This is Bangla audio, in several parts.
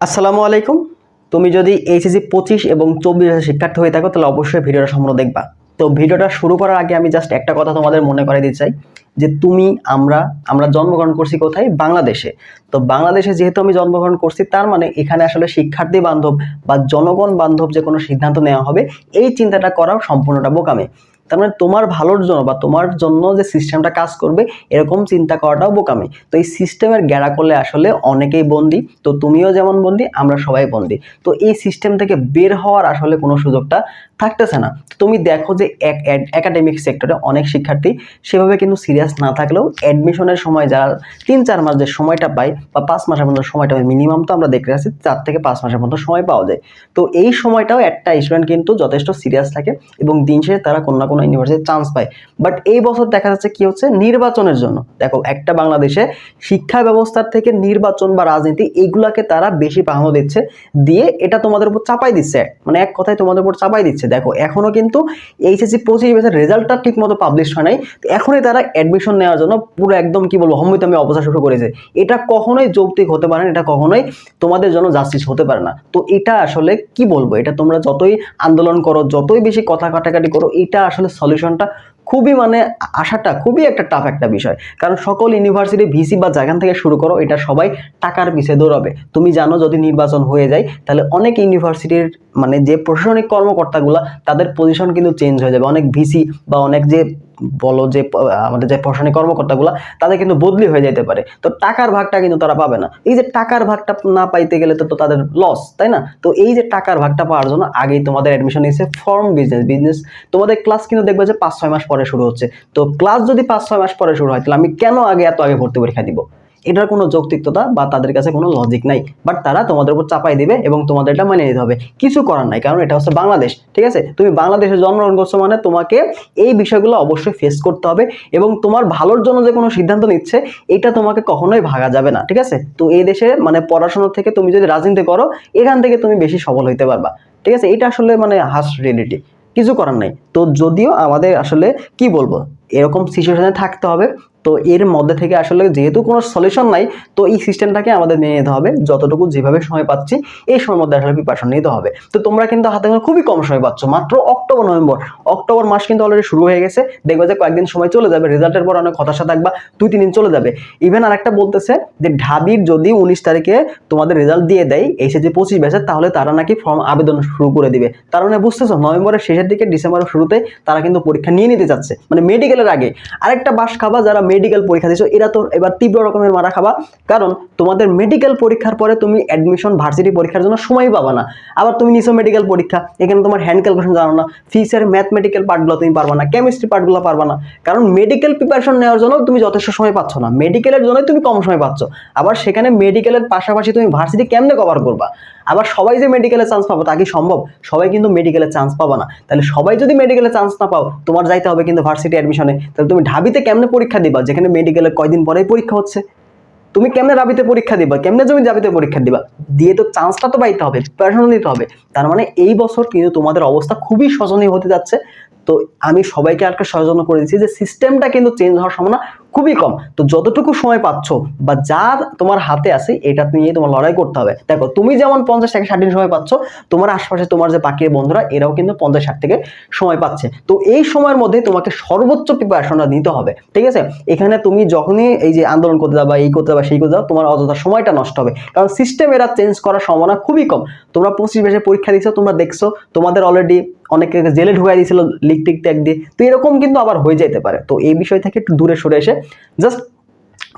আসসালামু আলাইকুম। তুমি যদি এইচএসি পঁচিশ এবং চব্বিশ হাজার শিক্ষার্থী হয়ে থাকো, তাহলে অবশ্যই ভিডিওটা সম্পূর্ণ দেখবা। তো ভিডিওটা শুরু করার আগে আমি জাস্ট একটা কথা তোমাদের মনে করে দিতে চাই, যে তুমি, আমরা আমরা জন্মগ্রহণ করছি কোথায়? বাংলাদেশে। তো বাংলাদেশে যেহেতু আমি জন্মগ্রহণ করছি, তার মানে এখানে আসলে শিক্ষার্থী বান্ধব বা জনগণ বান্ধব যে কোনো সিদ্ধান্ত নেওয়া হবে, এই চিন্তাটা করাও সম্পূর্ণটা বোকামে। তার মানে তোমার ভালোর জন্য বা তোমার জন্য যে সিস্টেমটা কাজ করবে, এরকম চিন্তা করাটাও বোকামি। তো এই সিস্টেমের গেড়া করলে আসলে অনেকেই বন্দি। তো তুমিও যেমন বন্দি, আমরা সবাই বন্দি। তো এই সিস্টেম থেকে বের হওয়ার আসলে কোনো সুযোগটা থাকতেছে না। তুমি দেখো যে একাডেমিক সেক্টরে অনেক শিক্ষার্থী সেভাবে কিন্তু সিরিয়াস না থাকলেও অ্যাডমিশনের সময় যারা তিন, চার মাস যে সময়টা পায় বা পাঁচ মাসের মতো সময়টা পায় মিনিমাম তো আমরা দেখে আসছি চার থেকে পাঁচ মাসের মতো সময় পাওয়া যায়। তো এই সময়টাও একটা স্টুডেন্ট কিন্তু যথেষ্ট সিরিয়াস থাকে এবং দিন শেষে তারা কোনো না কোনো ইউনিভার্সিটিতে চান্স পায়। বাট এই বছর দেখা যাচ্ছে কি হচ্ছে? নির্বাচনের জন্য। দেখো, একটা বাংলাদেশে শিক্ষা ব্যবস্থার থেকে নির্বাচন বা রাজনীতি এইগুলাকে তারা বেশি প্রাধান্য দিচ্ছে, দিয়ে এটা তোমাদের উপর চাপাই দিচ্ছে। মানে এক কথায় তোমাদের উপর চাপাই দিচ্ছে। দেখো, এখনও কিন্তু এইচএসসি পঁচিশ বেসের রেজাল্টটা ঠিক মতো পাবলিশ হয় নাই। তো এখনই তারা অ্যাডমিশন নেওয়ার জন্য পুরো একদম কি বলব হম্বিত আমি অবস্থা শুরু করেছে। এটা কখনোই যৌক্তিক হতে পারে না, এটা কখনোই তোমাদের জন্য জাস্টিস হতে পারে না। তো এটা আসলে কি বলব, এটা তোমরা যতই আন্দোলন করো, যতই বেশি কথা কাটাকাটি করো, এটা আসলে সলিউশনটা খুবই মানে আসাটা খুবই একটা টাফ একটা বিষয়। কারণ সকল ইউনিভার্সিটি ভিসি বা জায়গান থেকে শুরু করো, এটা সবাই টাকার পিছিয়ে দৌড়াবে। তুমি জানো যদি নির্বাচন হয়ে যায়, তাহলে অনেক ইউনিভার্সিটির মানে যে প্রশাসনিক কর্মকর্তাগুলো, তাদের পজিশন কিন্তু চেঞ্জ হয়ে যাবে। অনেক ভিসি বা অনেক যে বলো যে আমাদের যে প্রশাসনিক কর্মকর্তাগুলো, তাদের কিন্তু বদলি হয়ে যেতে পারে। তো টাকার ভাগটা কিন্তু তারা পাবে না। এই যে টাকার ভাগটা না পাইতে গেলে তো তাদের লস তাই না? তো এই যে টাকার ভাগটা পাওয়ার জন্য আগেই তোমাদের অ্যাডমিশন নিয়েছে ফর্ম বিজনেস বিজনেস তোমাদের ক্লাস কিন্তু দেখবে যে পাঁচ ছয় মাস পরে শুরু হচ্ছে। তো ক্লাস যদি পাঁচ ছয় মাস পরে শুরু হয়, তাহলে আমি কেন আগে এত আগে ভর্তি পরীক্ষা দিব? এটার কোনো যৌক্তিকতা বা তাদের কাছে কোনো লজিক নাই। বাট তারা তোমাদের উপর চাপাই দিবে এবং তোমাদের এটা মেনে নিতে হবে। কিছু করার নাই, কারণ এটা হচ্ছে বাংলাদেশ, ঠিক আছে? তুমি বাংলাদেশে জন্মগ্রহণ করছ মানে তোমাকে এই বিষয়গুলো অবশ্যই ফেস করতে হবে এবং তোমার ভালোর জন্য যে কোনো সিদ্ধান্ত নিচ্ছে, এটা তোমাকে কখনোই ভাগা যাবে না, ঠিক আছে? তো এই দেশে মানে পড়াশোনা থেকে তুমি যদি রাজনীতি করো, এখান থেকে তুমি বেশি সফল হইতে পারবা, ঠিক আছে? এটা আসলে মানে হাস রিয়েলিটি কিছু করার নাই। তো যদিও আমাদের আসলে কি বলব? এরকম সিচুয়েশনে থাকতে হবে। তো এর মধ্যে থেকে আসলে যেহেতু কোনো সলিউশন নাই, তো এই সিস্টেমটাকে আমাদের মেনে নিতে হবে। যতটুকু যেভাবে সময় পাচ্ছি, এই সময়ের মধ্যে আসলে প্রিপারেশন নিতে হবে। তো তোমরা কিন্তু হাতে গোনা খুবই কম সময় পাচ্ছ, মাত্র অক্টোবর, নভেম্বর। অক্টোবর মাস কিন্তু অলরেডি শুরু হয়ে গেছে। দেখবে যে কয়েকদিন সময় চলে যাবে রেজাল্টের পর অনেক হতাশা থাকবা, দুই, তিন দিন চলে যাবে। ইভেন আরেকটা বলতেছে যে ঢাবির যদি উনিশ তারিখে তোমাদের রেজাল্ট দিয়ে দেয় এসেছে পঁচিশ ব্যাচের তাহলে তারা নাকি ফর্ম আবেদন শুরু করে দিবে। তার মানে বুঝতেছো, নভেম্বরের শেষের দিকে ডিসেম্বরের শুরুতে তারা কিন্তু পরীক্ষা নিয়ে নিতে চাচ্ছে। মানে মেডিকেলের আগে আরেকটা বাস খাবা যারা মেডিকেল পরীক্ষা দিচ্ছ এরা তো এবার তীব্র রকমের মারা খাবা। কারণ তোমাদের মেডিকেল পরীক্ষার পরে তুমি অ্যাডমিশন ভার্সিটি পরীক্ষার জন্য সময় পাবা না। আবার তুমি নিছো মেডিকেল পরীক্ষা, এখানে তোমার হ্যান্ড ক্যালকুলেশন জানো না। ফিজিক্সের ম্যাথমেটিক্যাল পার্টগুলো তুমি পারবা না কেমিস্ট্রি পার্টগুলো পারবা না। কারণ মেডিকেল প্রিপারেশন নেওয়ার জন্য তুমি যথেষ্ট সময় পাচ্ছ না। মেডিকেলের জন্যই তুমি কম সময় পাচ্ছ। আবার সেখানে মেডিকেলের পাশাপাশি তুমি ভার্সিটি কেমনে কভার করবা? আবার সবাই যে মেডিকেলে চান্স পাবো তা কি সম্ভব? সবাই কিন্তু মেডিকেলে চান্স পাবা না। তাহলে সবাই যদি মেডিকেলে চান্স না পাও, তোমার যাইতে হবে কিন্তু ভার্সিটি অ্যাডমিশনে তাহলে তুমি ঢাবিতে কেমনে পরীক্ষা দিবা? যেখানে মেডিকেলে কয়দিন পরেই পরীক্ষা হচ্ছে। তুমি কেমনে রাবিতে পরীক্ষা দিবা? কেমনে তুমি জাবিতে পরীক্ষা দিবা? দিয়ে তো চান্সটা তো পাইতে হবে প্রিপারেশন নিতে হবে। তার মানে এই বছর কিন্তু তোমাদের অবস্থা খুবই শোচনীয় হতে যাচ্ছে। তো আমি সবাইকে আরেকটা সচেতন করে দিচ্ছি যে সিস্টেমটা কিন্তু চেঞ্জ হওয়ার সম্ভাবনা খুবই কম। তো যতটুকু সময় পাচ্ছ বা যা তোমার হাতে আছে, এটা নিয়ে তোমার লড়াই করতে হবে। দেখো, তুমি যেমন পঞ্চাশ থেকে ষাট দিন সময় পাচ্ছ, তোমার আশপাশে তোমার যে বাকি বন্ধুরা, এরাও কিন্তু পঞ্চাশ ষাট থেকে সময় পাচ্ছে। তো এই সময়ের মধ্যে তোমাকে সর্বোচ্চ প্রিপারেশনটা নিতে হবে, ঠিক আছে? এখানে তুমি যখনই এই যে আন্দোলন করতে যাবা, এই করতে যাবা, সেই করতে যাবা, তোমার অযথা সময়টা নষ্ট হবে। কারণ সিস্টেম এরা চেঞ্জ করার সম্ভাবনা খুবই কম। তোমরা পঁচিশ বেশে পরীক্ষা দিচ্ছ তোমরা দেখছ, তোমাদের অলরেডি অনেকে জেলে ঢুকাই দিয়েছিল টিক ট্যাগ দিয়ে তো এরকম কিন্তু আবার হয়ে যেতে পারে। তো এই বিষয় থেকে একটু দূরে সরে এসে জাস্ট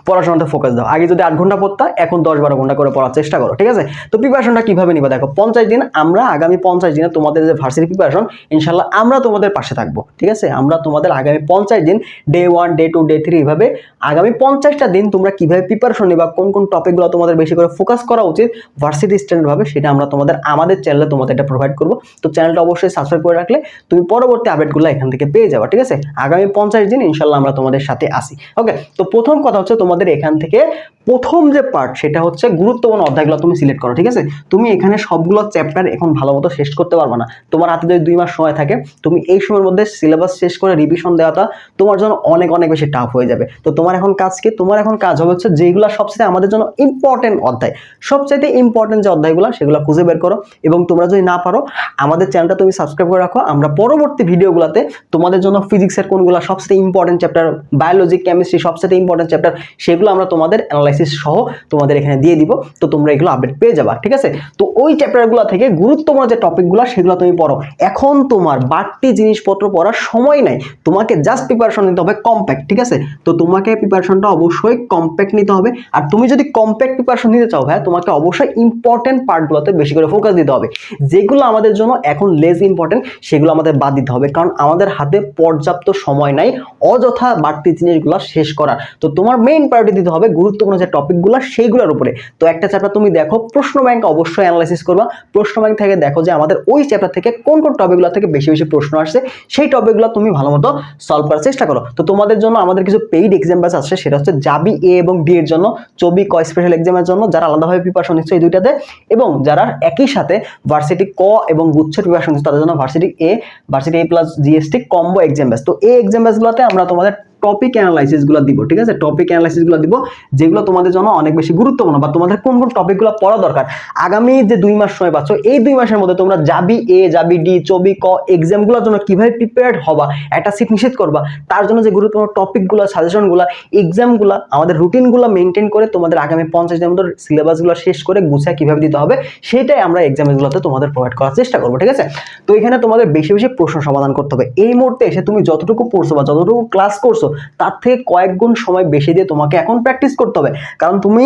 পড়াশোনাতে ফোকাস দাও। আগে যদি আট ঘণ্টা পড়তা, এখন দশ বারো ঘণ্টা করে পড়ার চেষ্টা করো, ঠিক আছে? তো প্রিপারেশনটা কীভাবে নিবা? দেখো, পঞ্চাশ দিন আমরা আগামী পঞ্চাশ দিনে তোমাদের যে ভার্সিটি প্রিপারেশন ইনশাল্লাহ আমরা তোমাদের পাশে থাকব, ঠিক আছে? আমরা তোমাদের আগামী পঞ্চাশ দিন day one day two day three এইভাবে আগামী পঞ্চাশটা দিন তোমরা কীভাবে প্রিপারেশন নিবা, কোন কোন টপিকগুলো তোমাদের বেশি করে ফোকাস করা উচিত ভার্সিটি স্ট্যান্ডার্ড ভাবে, সেটা আমরা তোমাদের, আমাদের চ্যানেলে তোমাদের এটা প্রোভাইড করব। তো চ্যানেলটা অবশ্যই সাবস্ক্রাইব করে রাখলে তুমি পরবর্তী আপডেটগুলো এখান থেকে পেয়ে যাবে, ঠিক আছে? আগামী পঞ্চাশ দিন ইনশাল্লাহ আমরা তোমাদের সাথে আসি ওকে তো প্রথম কথা হচ্ছে তোমাদের এখান থেকে প্রথম যে পার্ট সেটা হচ্ছে গুরুত্বপূর্ণ অধ্যায়গুলো তুমি সিলেক্ট করো, ঠিক আছে? তুমি এখানে সবগুলো চ্যাপ্টার এখন ভালো মতো শেষ করতে পারবে না। তোমার হাতে যদি দুই মাস সময় থাকে, তুমি এই সময়ের মধ্যে সিলেবাস শেষ করে রিভিশন দেওয়াটা তোমার জন্য অনেক অনেক বেশি টাফ হয়ে যাবে। তো তোমার এখন কাজ কি? তোমার এখন কাজ হবে হচ্ছে যেগুলো সবচেয়ে আমাদের জন্য ইম্পর্টেন্ট অধ্যায়। সবচাইতে ইম্পর্টেন্ট যে অধ্যায়গুলো, সেগুলো খুঁজে বের করো এবং তোমরা যদি না পারো, আমাদের চ্যানেলটা তুমি সাবস্ক্রাইব করে রাখো। আমরা পরবর্তী ভিডিওগুলোতে তোমাদের জন্য ফিজিক্সের কোনগুলো সবচেয়ে ইম্পর্টেন্ট চ্যাপ্টার বায়োলজি কেমিস্ট্রি সবচেয়ে ইম্পর্টেন্ট চ্যাপ্টার সেগুলো আমরা তোমাদের অ্যানালাইসিস সহ তোমাদের এখানে দিয়ে দিব। তো তোমরা এগুলো আপডেট পেয়ে যাবা, ঠিক আছে? তো ওই চ্যাপ্টারগুলো থেকে গুরুত্বপূর্ণ যে টপিকগুলো সেগুলো তুমি পড়ো। এখন তোমার বাড়তি জিনিসপত্র পড়ার সময় নাই। তোমাকে জাস্ট প্রিপারেশন নিতে হবে কম্প্যাক্ট ঠিক আছে? তো তোমাকে প্রিপারেশনটা অবশ্যই কম্প্যাক্ট নিতে হবে। আর তুমি যদি কম্প্যাক্ট প্রিপারেশন নিতে চাও হ্যাঁ তোমাকে অবশ্যই ইম্পর্টেন্ট পার্টগুলোতে বেশি করে ফোকাস দিতে হবে। যেগুলো আমাদের জন্য এখন লেস ইম্পর্টেন্ট সেগুলো আমাদের বাদ দিতে হবে। কারণ আমাদের হাতে পর্যাপ্ত সময় নাই, অযথা বাড়তি জিনিসগুলো শেষ করার। তো তোমার মেইন প্রায়োরিটি দিতে হবে গুরুত্বপূর্ণ যে টপিকগুলো সেইগুলোর উপরে। তো একটা চ্যাপ্টার তুমি দেখো, প্রশ্ন ব্যাংক অবশ্যই অ্যানালাইসিস করবা। প্রশ্ন ব্যাংক থেকে দেখো যে আমাদের ওই চ্যাপ্টার থেকে কোন কোন টপিকগুলো থেকে বেশি বেশি প্রশ্ন আসছে, সেই টপিকগুলো তুমি ভালো মতো সলভ করার চেষ্টা করো। তো তোমাদের জন্য আমাদের কিছু পেইড এক্সাম ব্যাচ আছে, সেটা হচ্ছে জাবি এ এবং ডি এর জন্য, চবি ক স্পেশাল এক্সামের জন্য, যারা আলাদাভাবে প্রিপারেশন নিচ্ছে এই দুইটাতে এবং যারা একই সাথে ভার্সিটি ক এবং গুচ্ছের প্রিপারেশন নিচ্ছে, তাদের জন্য varsity A varsity A plus GST combo exam batch তো এই এক্সাম ব্যাচগুলোতে আমরা তোমাদের টপিক অ্যানালাইসিসগুলো দিব, ঠিক আছে? টপিক অ্যানালাইসিসগুলো দিব, যেগুলো তোমাদের জন্য অনেক বেশি গুরুত্বপূর্ণ বা তোমাদের কোন কোন টপিকগুলো পড়া দরকার। আগামী যে দুই মাস সময় পাচ্ছ, এই দুই মাসের মধ্যে তোমরা যাবি এ, যাবি ডি, চবি ক এক্সামগুলোর জন্য কীভাবে প্রিপেয়ার্ড হবা, একটা সিট নিষেধ করবা, তার জন্য যে গুরুত্বপূর্ণ টপিকগুলো সাজেশনগুলো এক্সামগুলো আমাদের রুটিনগুলো মেনটেন করে তোমাদের আগামী পঞ্চাশ দিনের মধ্যে সিলেবাসগুলো শেষ করে গুছায় কীভাবে দিতে হবে, সেটাই আমরা এক্সামগুলোতে তোমাদের প্রোভাইড করার চেষ্টা করব, ঠিক আছে? তো এখানে তোমাদের বেশি বেশি প্রশ্ন সমাধান করতে হবে। এই মুহূর্তে এসে তুমি যতটুকু পড়ছো বা যতটুকু ক্লাস করছ তার থেকে কয়েক গুণ সময় বেশি দিয়ে তোমাকে এখন প্র্যাকটিস করতে হবে। কারণ তুমি,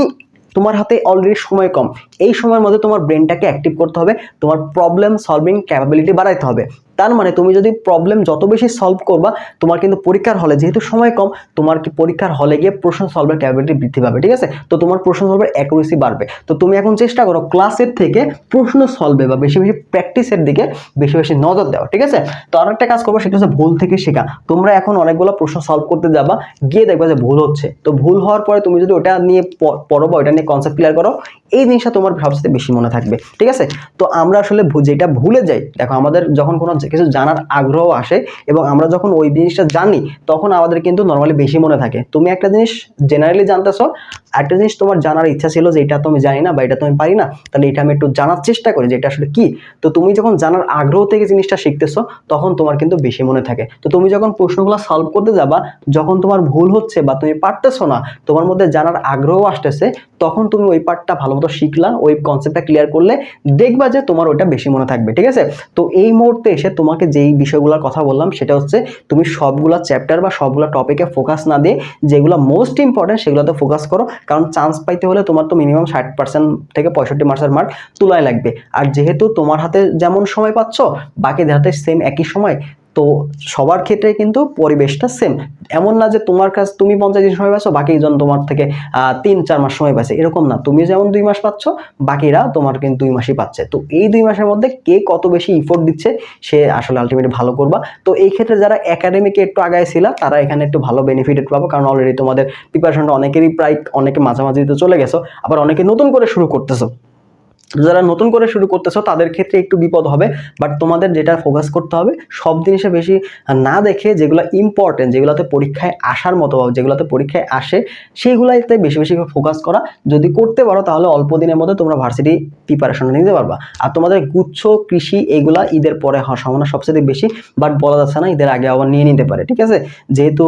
তোমার হাতে অলরেডি সময় কম। এই সময়ের মধ্যে তোমার ব্রেনটাকে অ্যাক্টিভ করতে হবে। তোমার প্রবলেম সলভিং ক্যাপাবিলিটি বাড়াইতে হবে। তার মানে তুমি যদি প্রবলেম যত বেশি সলভ করবা, তোমার কিন্তু পরীক্ষার হলে যেহেতু সময় কম, তোমার কি পরীক্ষার হলে গিয়ে প্রশ্ন সলভের ক্যাপাবিলিটি বৃদ্ধি পাবে, ঠিক আছে? তো তোমার প্রশ্ন সলভের অ্যাকুরেসি বাড়বে। তো তুমি এখন চেষ্টা করো ক্লাসের থেকে প্রশ্ন সলভে বা বেশি বেশি প্র্যাকটিসের দিকে বেশি বেশি নজর দেওয়া, ঠিক আছে? তো আর একটা কাজ করব, সেটা হচ্ছে ভুল থেকে শেখা। তোমরা এখন অনেকগুলো প্রশ্ন সলভ করতে যাবা, গিয়ে দেখবা যে ভুল হচ্ছে। তো ভুল হওয়ার পরে তুমি যদি ওটা নিয়ে পড়ো বা ওটা নিয়ে কনসেপ্ট ক্লিয়ার করো, এই জিনিসটা তোমার সবচেয়ে বেশি মনে থাকবে, ঠিক আছে? তো আমরা আসলে যেটা ভুলে যাই, দেখো আমাদের যখন কোনো যে- কিছু জানার আগ্রহ আসে এবং আমরা যখন ওই জিনিসটা জানি, তখন আমাদের কিন্তু নর্মালি বেশি মনে থাকে। তুমি একটা জিনিস জেনারেলি জানতেছো, একটা জিনিস তোমার জানার ইচ্ছা ছিল যে এটা তুমি জানি না বা এটা তুমি পারি না, তাহলে এটা আমি একটু জানার চেষ্টা করি যে এটা আসলে কি? তো তুমি যখন জানার আগ্রহ থেকে জিনিসটা শিখতেছো, তখন তোমার কিন্তু বেশি মনে থাকে। তো তুমি যখন প্রশ্নগুলো সলভ করতে যাবা, যখন তোমার ভুল হচ্ছে বা তুমি পারতেছো না, তোমার মধ্যে জানার আগ্রহ আসতেছে, তখন তুমি ওই পার্টটা ভালো মতো শিখলা, ওই কনসেপ্টটা ক্লিয়ার করলে দেখবা যে তোমার ওইটা বেশি মনে থাকবে, ঠিক আছে? তো এই মুহূর্তে এসে তোমাকে যেই বিষয়গুলোর কথা বললাম, সেটা হচ্ছে তুমি সবগুলো চ্যাপ্টার বা সবগুলো টপিকে ফোকাস না দিয়ে যেগুলো মোস্ট ইম্পর্টেন্ট সেগুলোতে ফোকাস করো। কারণ চান্স পাইতে হলে তোমার তো মিনিমাম ষাট পার্সেন্ট থেকে পঁয়ষট্টি মার্কসের মার্ক তুলাই লাগবে। আর যেহেতু তোমার হাতে যেমন সময় পাচ্ছ, বাকিদের হাতে সেম একই সময় তো সবার ক্ষেত্রে কিন্তু পরিবেশটা সেম এমন না যে তোমার কাছ, তুমি পঞ্চাশ দিন সময় পাচ্ছ বাকি জন তোমার থেকে তিন, চার মাস সময় পাচ্ছে, এরকম না। তুমি যেমন দুই মাস পাচ্ছ, বাকিরা তোমার কিন্তু দুই মাসই পাচ্ছে। তো এই দুই মাসের মধ্যে কে কত বেশি ইফোর্ট দিচ্ছে, সে আসলে আলটিমেটলি ভালো করবা। তো এই ক্ষেত্রে যারা একাডেমিকে একটু আগায় ছিল, তারা এখানে একটু ভালো বেনিফিটেড পাবো, কারণ অলরেডি তোমাদের প্রিপারেশনটা অনেকেরই প্রায়, অনেকে মাঝামাঝি তো চলে গেছো, আবার অনেকে নতুন করে শুরু করতেছো। যারা নতুন করে শুরু করতেছো তাদের ক্ষেত্রে একটু বিপদ হবে বাট তোমাদের যেটা ফোকাস করতে হবে সব জিনিসে বেশি না দেখে যেগুলো ইম্পর্টেন্ট যেগুলোতে পরীক্ষায় আসার মতো বা যেগুলোতে পরীক্ষায় আসে সেইগুলাতে বেশি বেশি ফোকাস করা। যদি করতে পারো তাহলে অল্প দিনের মধ্যে তোমরা ভার্সিটি প্রিপারেশন নিতে পারবা। আর তোমাদের গুচ্ছ কৃষি এগুলা ঈদের পরে হওয়ার সম্ভাবনা সবচেয়ে বেশি বাট বলা যাচ্ছে না ঈদের আগে আবার নিয়ে নিতে পারে ঠিক আছে? যেহেতু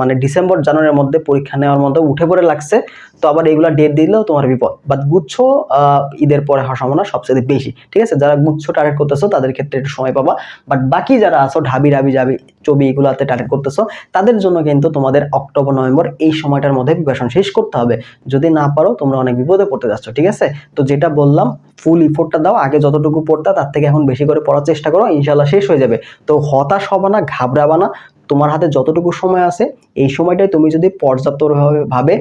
মানে ডিসেম্বর জানুয়ারির মধ্যে পরীক্ষা নেওয়ার মধ্যে উঠে পড়ে লাগছে তো আবার এগুলা ডেট দিলেও তোমার বিপদ। বাট গুচ্ছ আহ, ঈদের পরে হওয়ার সম্ভাবনা সবচেয়ে বেশি। ঠিক আছে? যারা গুচ্ছ টার্গেট করতেছো, তাদের ক্ষেত্রে একটু সময় পাবা। বাট বাকি যারা আছো, ঢাবি রাবি যাবি, ছবি এগুলোতে টার্গেট করতেছো, তাদের জন্য কিন্তু তোমাদের অক্টোবর, নভেম্বর এই সময়টার মধ্যে প্রিপারেশন শেষ করতে হবে। যদি না পারো, তোমরা অনেক বিপদে পড়তে যাচ্ছ, ঠিক আছে? তো যেটা বললাম ফুল ইফোর্টটা দাও, আগে যতটুকু পড়তা, তার থেকে এখন বেশি করে পড়ার চেষ্টা করো ইনশাল্লাহ শেষ হয়ে যাবে। তো হতাশ হবা না, ঘাবড়াবা না তোমার হাতে যতটুকু সময় আছে, এই সময়টাই তুমি যদি পর্যাপ্তভাবে ভাবে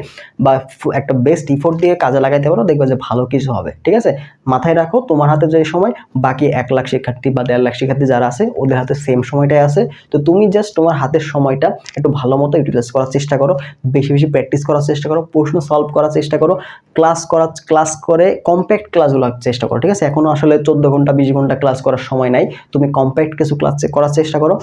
বা একটা বেস্ট ইফোর্ট দিয়ে কাজে লাগাইতে পারো, দেখবে যে ভালো কিছু হবে, ঠিক আছে? মাথায় রাখো, তোমার হাতে যে সময়, বাকি এক লাখ শিক্ষার্থী বা দেড় লাখ শিক্ষার্থী যারা আছে, ওদের হাতে সেম সময়টাই আছে। তো তুমি জাস্ট তোমার হাতের সময়টা একটু ভালো মতো ইউটিলাইজ করার চেষ্টা করো, বেশি বেশি প্র্যাকটিস করার চেষ্টা করো, প্রশ্ন সলভ করার চেষ্টা করো ক্লাস করার ক্লাস করে কম্প্যাক্ট ক্লাসগুলো চেষ্টা করো, ঠিক আছে? এখনও আসলে চোদ্দ ঘণ্টা, বিশ ঘণ্টা ক্লাস করার সময় নাই, তুমি কম্প্যাক্ট কিছু ক্লাস করার চেষ্টা করো।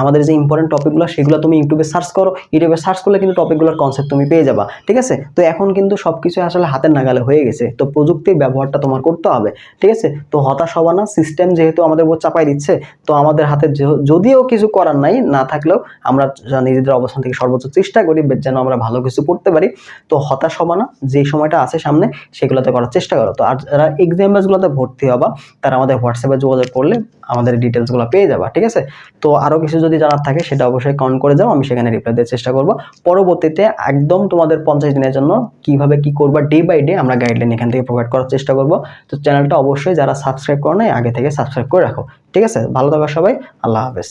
আমাদের যে ইম্পর্টেন্ট টপিকগুলো সেগুলো তুমি ইউটিউবে সার্চ করো। ইউটিউবে সার্চ করলে কিন্তু টপিকগুলোর কনসেপ্ট তুমি পেয়ে যাবা, ঠিক আছে? তো এখন কিন্তু সব কিছু আসলে হাতের নাগালে হয়ে গেছে। তো প্রযুক্তির ব্যবহারটা তোমার করতে হবে, ঠিক আছে? তো হতাশ হবা না সিস্টেম যেহেতু আমাদের উপর চাপাই দিচ্ছে, তো আমাদের হাতে যদিও কিছু করার নাই, না থাকলেও আমরা নিজেদের অবস্থান থেকে সর্বোচ্চ চেষ্টা করি যেন আমরা ভালো কিছু করতে পারি। তো হতাশ হবা না, যে সময়টা আছে সামনে, সেগুলোতে করার চেষ্টা করো। তো আর যারা এক্সাম ভর্তি হবা, তারা আমাদের হোয়াটসঅ্যাপে যোগাযোগ করলে আমাদের ডিটেলসগুলো পেয়ে যাবা, ঠিক আছে? তো আরও কিছু যদি জানার থাকে, সেটা অবশ্যই কাউন্ট করে যাও, আমি সেখানে রিপ্লাই দেওয়ার চেষ্টা করব। পরবর্তীতে একদম তোমাদের পঞ্চাশ দিনের জন্য কীভাবে কি করবা ডে বাই ডে আমরা গাইডলাইন এখান থেকে প্রোভাইড করার চেষ্টা করব। তো চ্যানেলটা অবশ্যই যারা সাবস্ক্রাইব করো নাই, আগে থেকে সাবস্ক্রাইব করে রাখো। ঠিক আছে? ভালো থাকো সবাই, আল্লাহ হাফেজ।